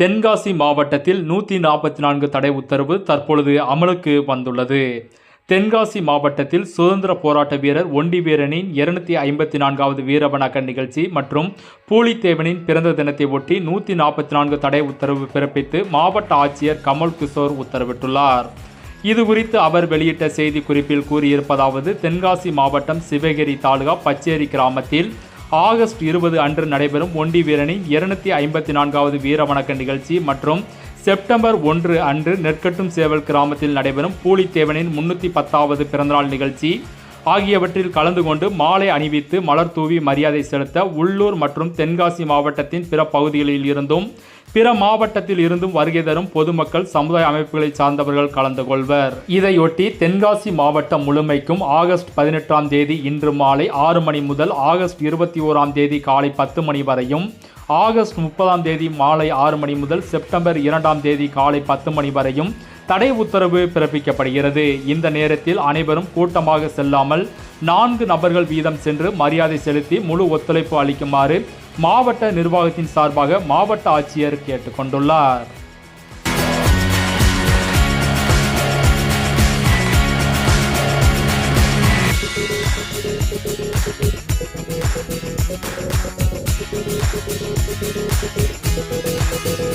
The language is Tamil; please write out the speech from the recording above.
தென்காசி மாவட்டத்தில் நூற்றி நாற்பத்தி நான்கு தடை உத்தரவு தற்பொழுது அமலுக்கு வந்துள்ளது. தென்காசி மாவட்டத்தில் சுதந்திர போராட்ட வீரர் ஒண்டி வீரனின் இருநூத்தி ஐம்பத்தி நான்காவது வீரவணக்க நிகழ்ச்சி மற்றும் பூலித்தேவனின் பிறந்த தினத்தை ஒட்டி நூற்றி நாற்பத்தி நான்கு தடை உத்தரவு பிறப்பித்து மாவட்ட ஆட்சியர் கமல் கிஷோர் உத்தரவிட்டுள்ளார். இது குறித்து அவர் வெளியிட்ட செய்திக்குறிப்பில் கூறியிருப்பதாவது தென்காசி மாவட்டம் சிவகிரி தாலுகா பச்சேரி கிராமத்தில் ஆகஸ்ட் இருபது அன்று நடைபெறும் ஒண்டி வீரனின் இருநூத்தி ஐம்பத்தி நான்காவது வீரவணக்க நிகழ்ச்சி மற்றும் செப்டம்பர் ஒன்று அன்று நெற்கட்டும் சேவல் கிராமத்தில் நடைபெறும் பூலித்தேவனின் முன்னூற்றி பத்தாவது பிறந்தநாள் நிகழ்ச்சி. ஆகியவற்றில் கலந்து கொண்டு மாலை அணிவித்து மலர் தூவி மரியாதை செலுத்த உள்ளூர் மற்றும் தென்காசி மாவட்டத்தின் பிற பகுதிகளில் இருந்தும் பிற மாவட்டத்தில் இருந்தும் வருகை தரும் பொதுமக்கள் சமுதாய அமைப்புகளை சார்ந்தவர்கள் கலந்து கொள்வர். இதையொட்டி தென்காசி மாவட்டம் முழுமைக்கும் ஆகஸ்ட் பதினெட்டாம் தேதி இன்று மாலை ஆறு மணி முதல் ஆகஸ்ட் இருபத்தி ஓராம் தேதி காலை பத்து மணி வரையும் ஆகஸ்ட் முப்பதாம் தேதி மாலை ஆறு மணி முதல் செப்டம்பர் இரண்டாம் தேதி காலை பத்து மணி வரையும் தடை உத்தரவு பிறப்பிக்கப்படுகிறது. இந்த நேரத்தில் அனைவரும் கூட்டமாக செல்லாமல் நான்கு நபர்கள் வீதம் சென்று மரியாதை செலுத்தி முழு ஒத்துழைப்பு அளிக்குமாறு மாவட்ட நிர்வாகத்தின் சார்பாக மாவட்ட ஆட்சியர் கேட்டுக்கொண்டுள்ளார் Thank